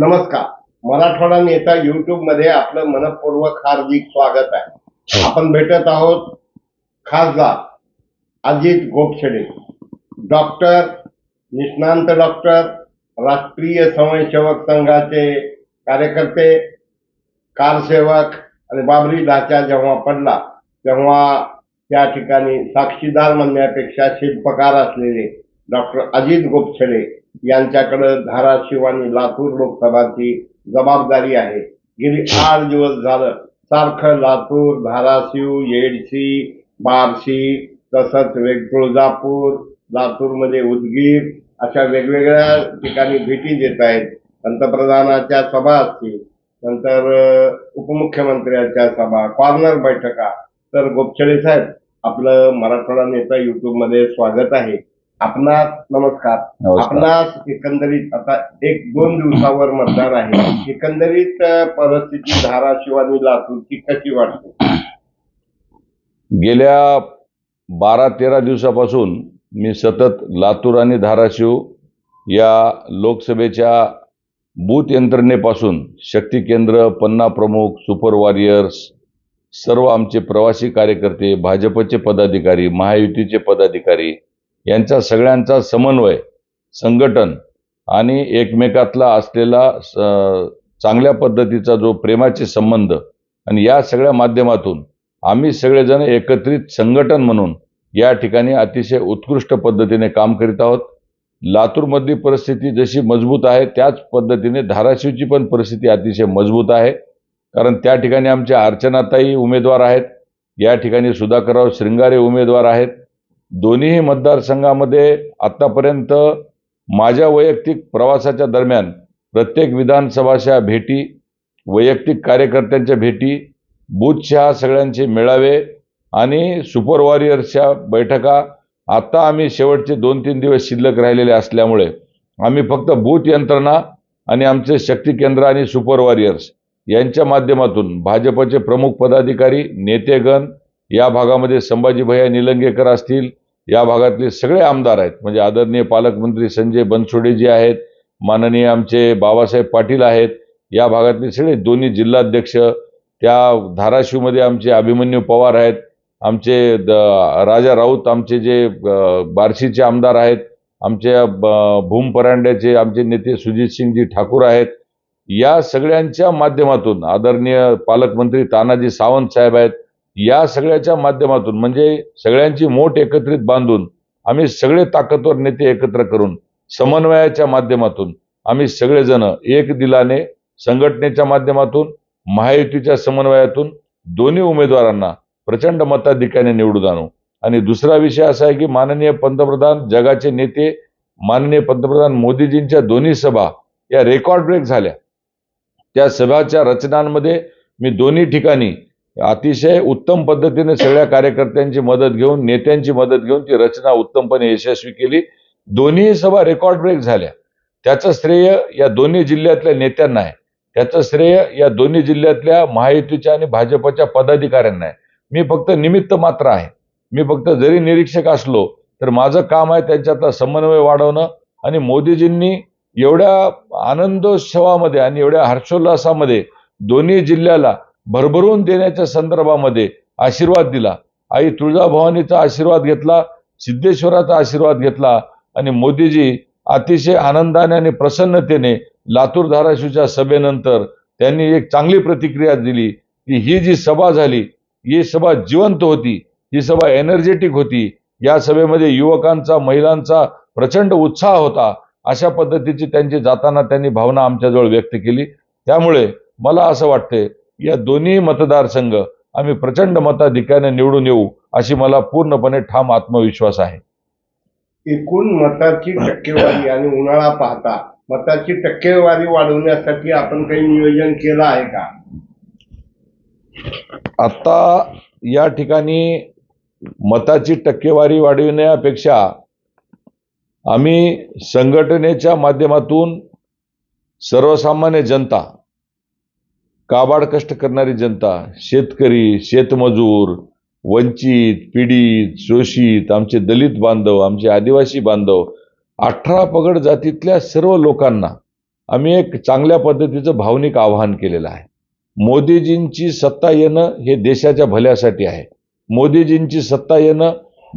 नमस्कार. मराठवाडा नेता युट्यूबमध्ये आपलं मनपूर्वक हार्दिक स्वागत आहे. आपण भेटत आहोत खासदार अजित गोपछडे डॉक्टर निष्णांत डॉक्टर राष्ट्रीय स्वयंसेवक संघाचे कार्यकर्ते कारसेवक आणि बाबरी ढाचा जेव्हा पडला तेव्हा त्या ठिकाणी साक्षीदार म्हणण्यापेक्षा शिल्पकार असलेले डॉक्टर अजित गोपछडे यांच्याकडे धाराशिव आणि लातूर लोकसभाची जबाबदारी आहे. गेली आठ दिवस झालं सारखं लातूर धाराशिव येडशी बार्शी तसंच वेग तुळजापूर लातूरमध्ये उदगीर अशा वेगवेगळ्या ठिकाणी भेटी देत आहेत. पंतप्रधानाच्या सभा असतील नंतर उपमुख्यमंत्र्यांच्या सभा कॉर्नर बैठका. तर गोपछडे साहेब आपलं मराठवाडा नेता युट्यूबमध्ये स्वागत आहे. आपणास नमस्कार. आपणास एकंदरीत आता एक दोन दिवसावर मतदान आहे. एकंदरीत परिस्थिती धाराशिव आणि लातूरची कशी वाटते? गेल्या बारा तेरा दिवसापासून मी सतत लातूर आणि धाराशिव या लोकसभेच्या बूथ यंत्रणेपासून शक्ती केंद्र पन्ना प्रमुख सुपर वॉरियर्स सर्व आमचे प्रवासी कार्यकर्ते भाजपचे पदाधिकारी महायुतीचे पदाधिकारी यांचा सगळ्यांचा समन्वय संघटन आणि एकमेकातला असलेला स- चांगल्या पद्धतीचा जो प्रेमाचे संबंध आणि या सगळ्या माध्यमातून आम्ही सगळेजण एकत्रित संघटन म्हणून या ठिकाणी अतिशय उत्कृष्ट पद्धतीने काम करीत आहोत. लातूरमधली परिस्थिती जशी मजबूत आहे त्याच पद्धतीने धाराशिवची पण परिस्थिती अतिशय मजबूत आहे. कारण त्या ठिकाणी आमच्या अर्चनाताई उमेदवार आहेत. या ठिकाणी सुधाकरराव श्रृंगारे उमेदवार आहेत. दोन्हीही मतदारसंघामध्ये आत्तापर्यंत माझ्या वैयक्तिक प्रवासाच्या दरम्यान प्रत्येक विधानसभाच्या भेटी वैयक्तिक कार्यकर्त्यांच्या भेटी बूथच्या सगळ्यांचे मेळावे आणि सुपर वॉरियर्सच्या बैठका आत्ता आम्ही शेवटचे दोन तीन दिवस शिल्लक राहिलेले असल्यामुळे आम्ही फक्त बूथ यंत्रणा आणि आमचे शक्ती केंद्र आणि सुपर वॉरियर्स यांच्या माध्यमातून भाजपचे प्रमुख पदाधिकारी नेतेगण या भागामध्ये संभाजी भैया निलंगेकर असतील या भागातले सगळे आमदार आहेत. म्हणजे आदरणीय पालकमंत्री संजय बनसोडे जे आहेत माननीय आमचे बाबासाहेब पाटील आहेत या भागातले सगळे दोन्ही जिल्हाध्यक्ष त्या धाराशिवमध्ये आमचे अभिमन्यू पवार आहेत आमचे द राजा राऊत आमचे जे बार्शीचे आमदार आहेत आमच्या ब- भूम परांड्याचे आमचे नेते सुजितसिंगजी ठाकूर आहेत. या सगळ्यांच्या माध्यमातून आदरणीय पालकमंत्री तानाजी सावंत साहेब आहेत या सगळ्याच्या माध्यमातून म्हणजे सगळ्यांची मोठ एकत्रित बांधून आम्ही सगळे ताकदवर नेते एकत्र करून समन्वयाच्या माध्यमातून आम्ही सगळेजण एक दिलाने संघटनेच्या माध्यमातून महायुतीच्या समन्वयातून दोन्ही उमेदवारांना प्रचंड मताधिक्याने निवडून आणू. आणि दुसरा विषय असा आहे की माननीय पंतप्रधान जगाचे नेते माननीय पंतप्रधान मोदीजींच्या दोन्ही सभा या रेकॉर्ड ब्रेक झाल्या. त्या सभाच्या रचनांमध्ये मी दोन्ही ठिकाणी अतिशय उत्तम पद्धतीने सगळ्या कार्यकर्त्यांची मदत घेऊन नेत्यांची मदत घेऊन ती रचना उत्तमपणे यशस्वी केली. दोन्ही सभा रेकॉर्ड ब्रेक झाल्या. त्याचं श्रेय या दोन्ही जिल्ह्यातल्या नेत्यांना आहे. त्याचं श्रेय या दोन्ही जिल्ह्यातल्या महायुतीच्या आणि भाजपच्या पदाधिकाऱ्यांना आहे. मी फक्त निमित्त मात्र आहे. मी फक्त जरी निरीक्षक असलो तर माझं काम आहे त्यांच्यातला समन्वय वाढवणं आणि मोदीजींनी एवढ्या आनंदोत्सवामध्ये आणि एवढ्या हर्षोल्लासामध्ये दोन्ही जिल्ह्याला भरभरून देण्याच्या संदर्भामध्ये आशीर्वाद दिला. आई तुळजाभवानीचा आशीर्वाद घेतला सिद्धेश्वराचा आशीर्वाद घेतला आणि मोदीजी अतिशय आनंदाने आणि प्रसन्नतेने लातूर धाराशिवच्या सभेनंतर त्यांनी एक चांगली प्रतिक्रिया दिली की ही जी सभा झाली ही सभा जिवंत होती ही सभा एनर्जेटिक होती. या सभेमध्ये युवकांचा महिलांचा प्रचंड उत्साह होता. अशा पद्धतीची त्यांची जाताना त्यांनी भावना आमच्याजवळ व्यक्त केली. त्यामुळे मला असं वाटते या दोन्ही मतदारसंघ आम्ही प्रचंड मताधिक्याने निवडून येऊ अशी मला पूर्णपणे ठाम आत्मविश्वास आहे. एकूण मताची टक्केवारी आणि उन्हाळा पाहता मताची टक्केवारी वाढवण्यासाठी आपण काही नियोजन केलं आहे का? आता या ठिकाणी मताची टक्केवारी वाढविण्यापेक्षा आम्ही संघटनेच्या माध्यमातून सर्वसामान्य जनता काबाड कष्ट करणारी जनता शेतकरी शेतमजूर वंचित पीडित शोषित आमचे दलित बांधव आमचे आदिवासी बांधव अठरा पगड जातीतल्या सर्व लोकांना आम्ही एक चांगल्या पद्धतीचं भावनिक आवाहन केलेलं आहे. मोदीजींची सत्ता येणं हे देशाच्या भल्यासाठी आहे. मोदीजींची सत्ता येणं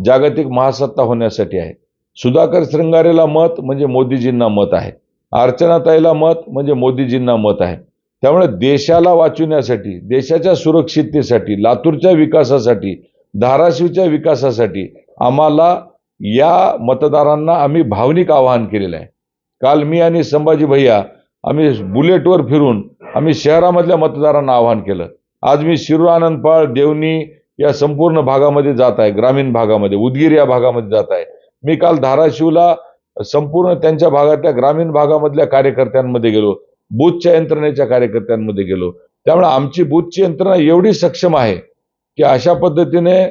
जागतिक महासत्ता होण्यासाठी आहे. सुधाकर श्रंगारेला मत म्हणजे मोदीजींना मत आहे. अर्चनाताईला मत म्हणजे मोदीजींना मत आहे. त्यामुळे देशाला वाचवण्यासाठी देशाच्या सुरक्षिततेसाठी लातूरच्या विकासासाठी धाराशिवच्या विकासासाठी आम्हाला या मतदारांना आम्ही भावनिक आवाहन केलेलं आहे. काल मी आणि संभाजी भैया आम्ही बुलेटवर फिरून आम्ही शहरामधल्या मतदारांना आवाहन केलं. आज मी शिरूर आनंदपाळ देवणी या संपूर्ण भागामध्ये जात आहे ग्रामीण भागामध्ये उदगीर या भागामध्ये जात आहे. मी काल धाराशिवला संपूर्ण त्यांच्या भागातल्या ग्रामीण भागामधल्या कार्यकर्त्यांमध्ये गेलो. बूथच्या यंत्रणेच्या कार्यकर्त्यांमध्ये गेलो. त्यामुळे आमची बूथची यंत्रणा एवढी सक्षम आहे की अशा पद्धतीने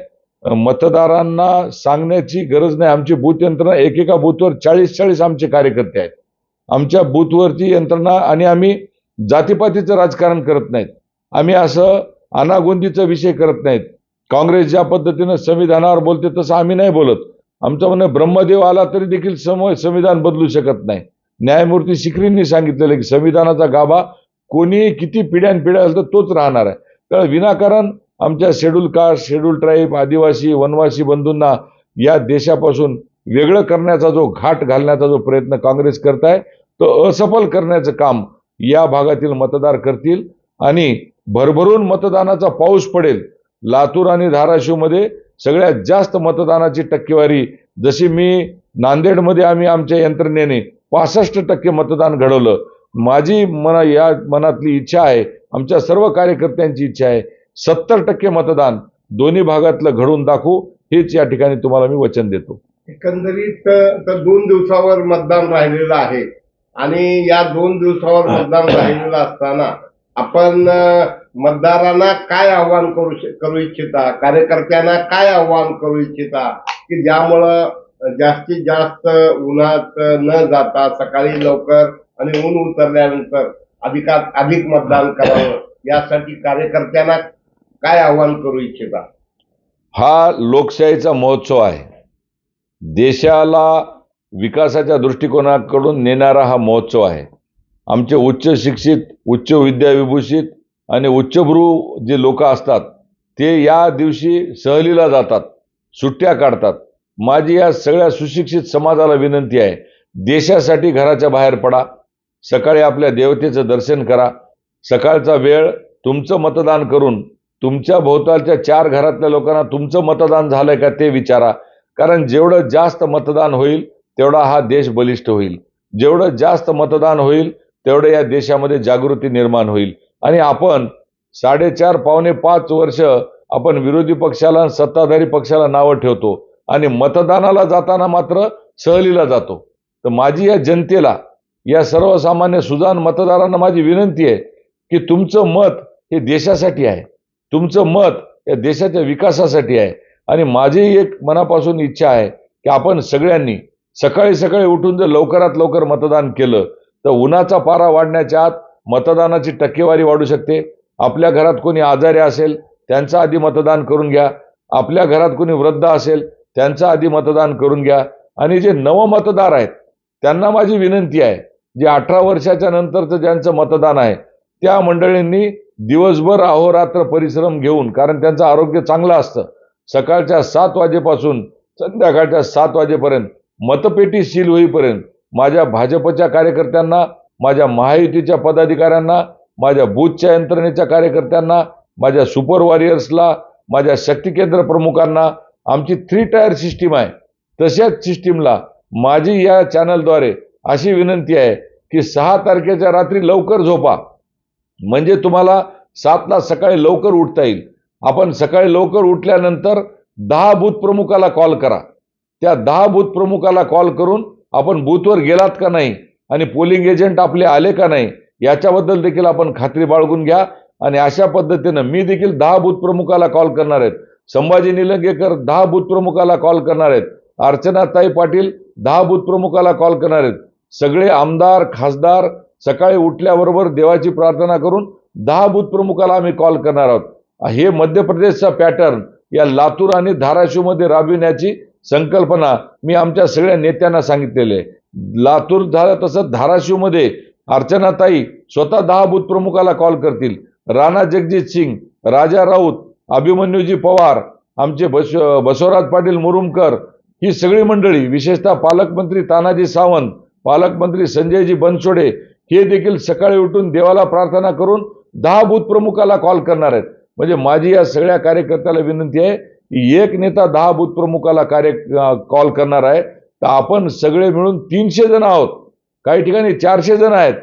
मतदारांना सांगण्याची गरज नाही. आमची बूथ यंत्रणा एकेका बूथवर चाळीस चाळीस आमचे कार्यकर्ते आहेत. आमच्या बूथवरची यंत्रणा आणि आम्ही जातीपातीचं राजकारण करत नाहीत. आम्ही असं अनागोंदीचा विषय करत नाहीत. काँग्रेस ज्या पद्धतीनं संविधानावर बोलते तसं आम्ही नाही बोलत. आमचं म्हणणं ब्रह्मदेव आला तरी देखील सम संविधान बदलू शकत नाही. न्यायमूर्ती सिक्रींनी सांगितलेलं की संविधानाचा गाभा कोणीही किती पिढ्यानपिढ्या असलं तर तोच राहणार आहे. तर विनाकारण आमच्या शेड्यूल कास्ट शेड्यूल ट्राईब आदिवासी वनवासी बंधूंना या देशापासून वेगळं करण्याचा जो घाट घालण्याचा जो प्रयत्न काँग्रेस करत आहे तो असफल करण्याचं काम या भागातील मतदार करतील. आणि भरभरून मतदानाचा पाऊस पडेल लातूर आणि धाराशिवमध्ये सगळ्यात जास्त मतदानाची टक्केवारी जशी मी नांदेडमध्ये आम्ही आमच्या यंत्रणेने पासष्ट टक्के मतदान घडवलं. माझी मना या मनातली इच्छा आहे आमच्या सर्व कार्यकर्त्यांची इच्छा आहे सत्तर टक्के मतदान दोन्ही भागातलं घडवून दाखवू हेच या ठिकाणी तुम्हाला मी वचन देतो. एकंदरीत तर दोन दिवसावर मतदान राहिलेलं आहे. आणि या दोन दिवसावर मतदान राहिलेलं असताना आपण मतदारांना काय आव्हान करू करू इच्छिता? कार्यकर्त्यांना काय आव्हान करू इच्छिता? की ज्यामुळं जास्तीत जास्त उन्हात न जाता सकाळी लवकर आणि ऊन उतरल्यानंतर अधिकात अधिक मतदान करावं. यासाठी कार्यकर्त्यांना काय आव्हान करू इच्छिता? हा लोकशाहीचा महोत्सव आहे. देशाला विकासाच्या दृष्टिकोनाकडून नेणारा हा महोत्सव आहे. आमचे उच्च शिक्षित उच्च विद्याविभूषित आणि उच्चभ्रू जे लोक असतात ते या दिवशी सहलीला जातात सुट्ट्या काढतात. माझी या सगळ्या सुशिक्षित समाजाला विनंती आहे देशासाठी घराच्या बाहेर पडा सकाळी आपल्या देवतेचं दर्शन करा सकाळचा वेळ तुमचं मतदान करून तुमच्या भोवतालच्या चार घरातल्या लोकांना तुमचं मतदान झालंय का ते विचारा कारण जेवढं जास्त मतदान होईल तेवढा हा देश बलिष्ठ होईल. जेवढं जास्त मतदान होईल तेवढं या देशामध्ये जागृती निर्माण होईल. आणि आपण साडेचार पावणे पाच वर्ष आपण विरोधी पक्षाला सत्ताधारी पक्षाला नावं ठेवतो. आणि मतदानाला जाताना मात्र सहलीला जातो. तर माझी या जनतेला या सर्वसामान्य सुजान मतदारांना माझी विनंती आहे की तुमचं मत हे देशासाठी आहे. तुमचं मत या देशाच्या विकासासाठी आहे. आणि माझी एक मनापासून इच्छा आहे की आपण सगळ्यांनी सकाळी सकाळी उठून जर लवकरात लवकर मतदान केलं तर उन्हाचा पारा वाढण्याच्या आत मतदानाची टक्केवारी वाढू शकते. आपल्या घरात कोणी आजारी असेल त्यांचं आधी मतदान करून घ्या. आपल्या घरात कोणी वृद्ध असेल त्यांचं आधी मतदान करून घ्या. आणि जे नवमतदार आहेत त्यांना माझी विनंती आहे जे अठरा वर्षाच्या नंतरचं ज्यांचं मतदान आहे त्या मंडळींनी दिवसभर अहोरात्र परिश्रम घेऊन कारण त्यांचं आरोग्य चांगलं असतं. सकाळच्या सात वाजेपासून संध्याकाळच्या सात वाजेपर्यंत मतपेटी सील होईपर्यंत माझ्या भाजपच्या कार्यकर्त्यांना माझ्या महायुतीच्या पदाधिकाऱ्यांना माझ्या बूथच्या यंत्रणेच्या कार्यकर्त्यांना माझ्या सुपर वॉरियर्सला माझ्या शक्ती केंद्र प्रमुखांना आमची थ्री टायर सिस्टीम आहे. तशाच सिस्टीमला माझी या चॅनलद्वारे अशी विनंती आहे की सहा तारखेच्या रात्री लवकर झोपा. म्हणजे तुम्हाला सातला सकाळी लवकर उठता येईल. आपण सकाळी लवकर उठल्यानंतर दहा बूथ प्रमुखाला कॉल करा. त्या दहा बूथ प्रमुखाला कॉल करून आपण बूथवर गेलात का नाही आणि पोलिंग एजंट आपले आले का नाही याच्याबद्दल देखील आपण खात्री बाळगून घ्या. आणि अशा पद्धतीनं मी देखील दहा बूथ प्रमुखाला कॉल करणार आहेत संभाजी निलंगेकर दहा बूथ प्रमुखाला कॉल करणार आहेत. अर्चनाताई पाटील दहा बूथ प्रमुखाला कॉल करणार आहेत. सगळे आमदार खासदार सकाळी उठल्याबरोबर देवाची प्रार्थना करून दहा बूथ प्रमुखाला आम्ही कॉल करणार आहोत. हे मध्य प्रदेशचा पॅटर्न या लातूर आणि धाराशिवमध्ये राबविण्याची संकल्पना मी आमच्या सगळ्या नेत्यांना सांगितलेली आहे. लातूर झालं तसं धाराशिवमध्ये अर्चनाताई स्वतः दहा बूथ प्रमुखाला कॉल करतील. राणा जगजित सिंग राजा राऊत अभिमन्यूजी पवार आमचे बस बसवराज पाटील मुरुमकर ही सगळी मंडळी विशेषतः पालकमंत्री तानाजी सावंत पालकमंत्री संजयजी बनसोडे हे देखील सकाळी उठून देवाला प्रार्थना करून दहा बूथ प्रमुखाला कॉल करणार आहेत. म्हणजे माझी या सगळ्या कार्यकर्त्याला विनंती आहे की एक नेता दहा बूथ प्रमुखाला कार्य कॉल करणार आहे. तर आपण सगळे मिळून तीनशे जण आहोत. काही ठिकाणी चारशे जण आहेत.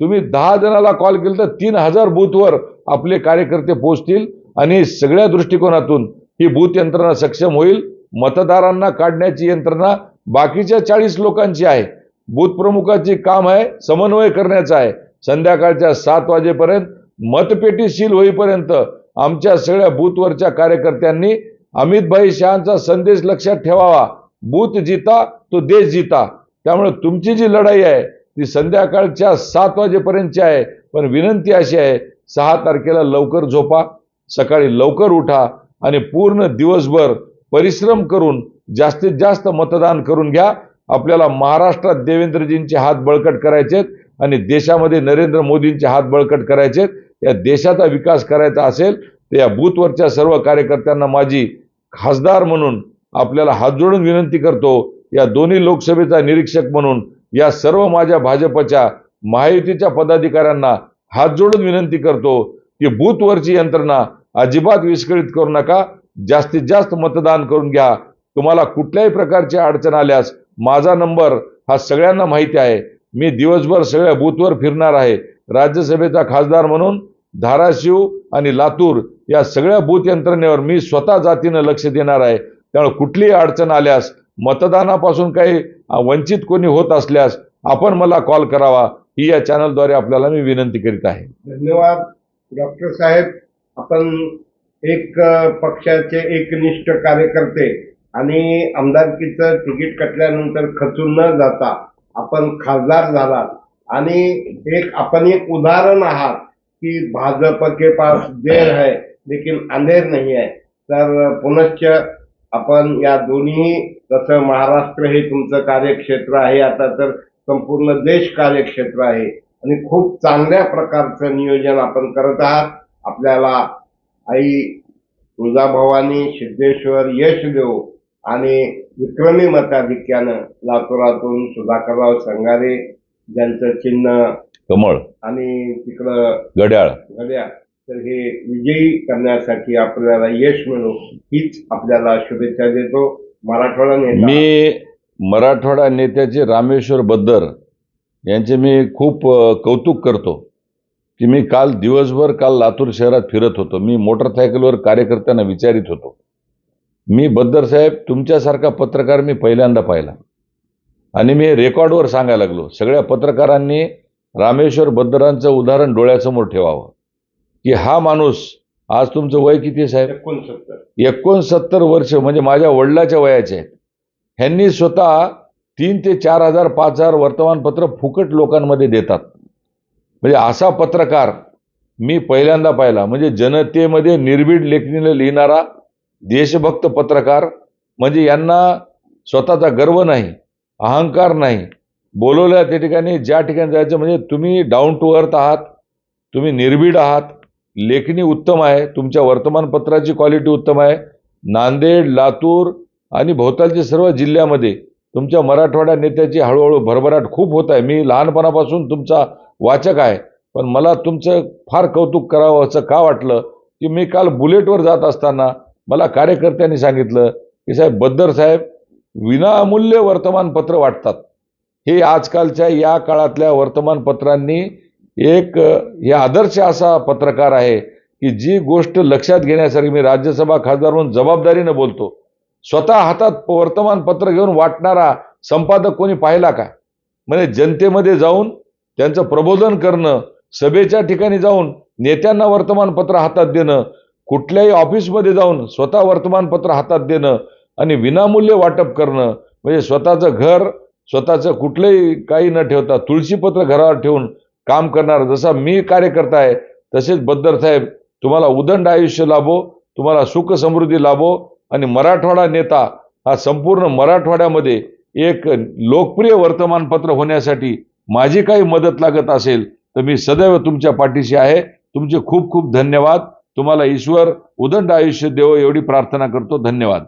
तुम्ही दहा जणाला कॉल केलं तर तीन हजार बूथवर आपले कार्यकर्ते पोहोचतील. आणि सगळ्या दृष्टिकोनातून ही बूथ यंत्रणा सक्षम होईल. मतदारांना काढण्याची यंत्रणा बाकीच्या चाळीस लोकांची आहे. बूथ प्रमुखाची काम आहे समन्वय करण्याचं आहे. संध्याकाळच्या सात वाजेपर्यंत मतपेटीशील होईपर्यंत आमच्या सगळ्या बूथवरच्या कार्यकर्त्यांनी अमितभाई शहाचा संदेश लक्षात ठेवावा. बूथ जिता तो देश जिता. त्यामुळे तुमची जी लढाई आहे ती संध्याकाळच्या सात वाजेपर्यंतची आहे. पण विनंती अशी आहे सहा तारखेला लवकर झोपा. सकाळी लवकर उठा आणि पूर्ण दिवसभर परिश्रम करून जास्तीत जास्त मतदान करून घ्या. आपल्याला महाराष्ट्रात देवेंद्रजींचे हात बळकट करायचेत आणि देशामध्ये नरेंद्र मोदींचे हात बळकट करायचेत या देशाचा विकास करायचा असेल तर या बूथवरच्या सर्व कार्यकर्त्यांना माझी खासदार म्हणून आपल्याला हात जोडून विनंती करतो या दोन्ही लोकसभेचा निरीक्षक म्हणून या सर्व माझ्या भाजपच्या महायुतीच्या पदाधिकाऱ्यांना हात जोडून विनंती करतो की बूथवरची यंत्रणा अजिबात विस्कळीत करू नका. जास्तीत जास्त मतदान करून घ्या. तुम्हाला कुठल्याही प्रकारची अडचण आल्यास माझा नंबर हा सगळ्यांना माहिती आहे. मी दिवसभर सगळ्या बूथवर फिरणार आहे. राज्यसभेचा खासदार म्हणून धाराशिव आणि लातूर या सगळ्या बूथ यंत्रणेवर मी स्वतः जातीनं लक्ष देणार आहे. त्यामुळे कुठलीही अडचण आल्यास मतदानापासून काही वंचित कोणी होत असल्यास आपण मला कॉल करावा. ही या चॅनलद्वारे आपल्याला मी विनंती करीत आहे. धन्यवाद. डॉक्टर साहेब आपण एक पक्षाचे एकनिष्ठ कार्यकर्ते आणि आमदारकीचं तिकीट कटल्यानंतर खचून न जाता आपण खासदार झालात. आणि एक आपण एक उदाहरण आहात की भाजप के पास देर है लेकिन अंधेर नाही आहे. तर पुनश्च आपण या दोन्ही जसं महाराष्ट्र हे तुमचं कार्यक्षेत्र आहे आता तर संपूर्ण देश कार्यक्षेत्र आहे. आणि खूप चांगल्या प्रकारचं नियोजन आपण करत आहात. आपल्याला आई तुळजाभवानी सिद्धेश्वर यश देव आणि विक्रमी मताधिक्यानं लातूरातून सुधाकरराव संगारे ज्यांचं चिन्ह कमळ. आणि तिकडं घड्याळ. घड्या तर हे विजयी करण्यासाठी आपल्याला यश मिळो हीच आपल्याला शुभेच्छा देतो. मराठवाडा नेता मी मराठवाडा नेत्याचे रामेश्वर बद्दर यांचे मी खूप कौतुक करतो. की मी काल दिवसभर काल लातूर शहरात फिरत होतो. मी मोटरसायकलवर कार्यकर्त्यांना विचारित होतो. मी बद्दर साहेब तुमच्यासारखा पत्रकार मी पहिल्यांदा पाहिला. आणि मी रेकॉर्डवर सांगायला लागलो सगळ्या पत्रकारांनी रामेश्वर बद्दरांचं उदाहरण डोळ्यासमोर ठेवावं. की हा माणूस आज तुमचं वय किती आहे साहेब? एकोणसत्तर. एकोणसत्तर वर्ष म्हणजे माझ्या वडिलाच्या वयाचे आहेत. ह्यांनी स्वतः तीन ते चार हजार पाच हजार वर्तमानपत्र फुकट लोकांमध्ये देतात. म्हणजे असा पत्रकार मी पहिल्यांदा पाहिला. म्हणजे जनतेमध्ये निर्भीड लेखणीने लिहिणारा देशभक्त पत्रकार म्हणजे यांना स्वतःचा गर्व नाही अहंकार नाही. बोलवल्या त्या ठिकाणी ज्या ठिकाणी जायचं म्हणजे तुम्ही डाऊन टू अर्थ आहात तुम्ही निर्भीड आहात लेखणी उत्तम आहे तुमच्या वर्तमानपत्राची क्वालिटी उत्तम आहे. नांदेड लातूर आणि भोवतालच्या सर्व जिल्ह्यामध्ये तुमच्या मराठवाडा नेत्याची हळूहळू भरभराट खूप होत आहे. मी लहानपणापासून तुमचा वाचक आहे. पण मला तुमचं फार कौतुक करावं असं का वाटलं? की मी काल बुलेटवर जात असताना मला कार्यकर्त्यांनी सांगितलं की साहेब बद्दर साहेब विनामूल्य वर्तमानपत्र वाटतात. हे आजकालच्या या काळातल्या वर्तमानपत्रांनी एक हे आदर्श असा पत्रकार आहे की जी गोष्ट लक्षात घेण्यासारखी मी राज्यसभा खासदार म्हणून जबाबदारीनं बोलतो. स्वतः हातात वर्तमानपत्र घेऊन वाटणारा संपादक कोणी पाहिला का? म्हणजे जनतेमध्ये जाऊन त्यांचं प्रबोधन करणं सभेच्या ठिकाणी जाऊन नेत्यांना वर्तमानपत्र हातात देणं कुठल्याही ऑफिसमध्ये जाऊन स्वतः वर्तमानपत्र हातात देणं आणि विनामूल्य वाटप करणं म्हणजे स्वतःचं घर स्वतःचं कुठलंही काही न ठेवता तुळशीपत्र घरावर ठेवून काम करणार जसा मी कार्यकर्ता आहे तसेच बद्दर साहेब तुम्हाला उदंड आयुष्य लाभो तुम्हाला सुख समृद्धी लाभो आणि मराठवाडा नेता हा संपूर्ण मराठवाड्यामध्ये एक लोकप्रिय वर्तमानपत्र होण्यासाठी माझी काही मदत लागत असेल तर मी सदैव तुमच्या पाठीशी आहे. तुमचे खूप खूप धन्यवाद. तुम्हाला ईश्वर उदंड आयुष्य देवो एवढी प्रार्थना करतो. धन्यवाद.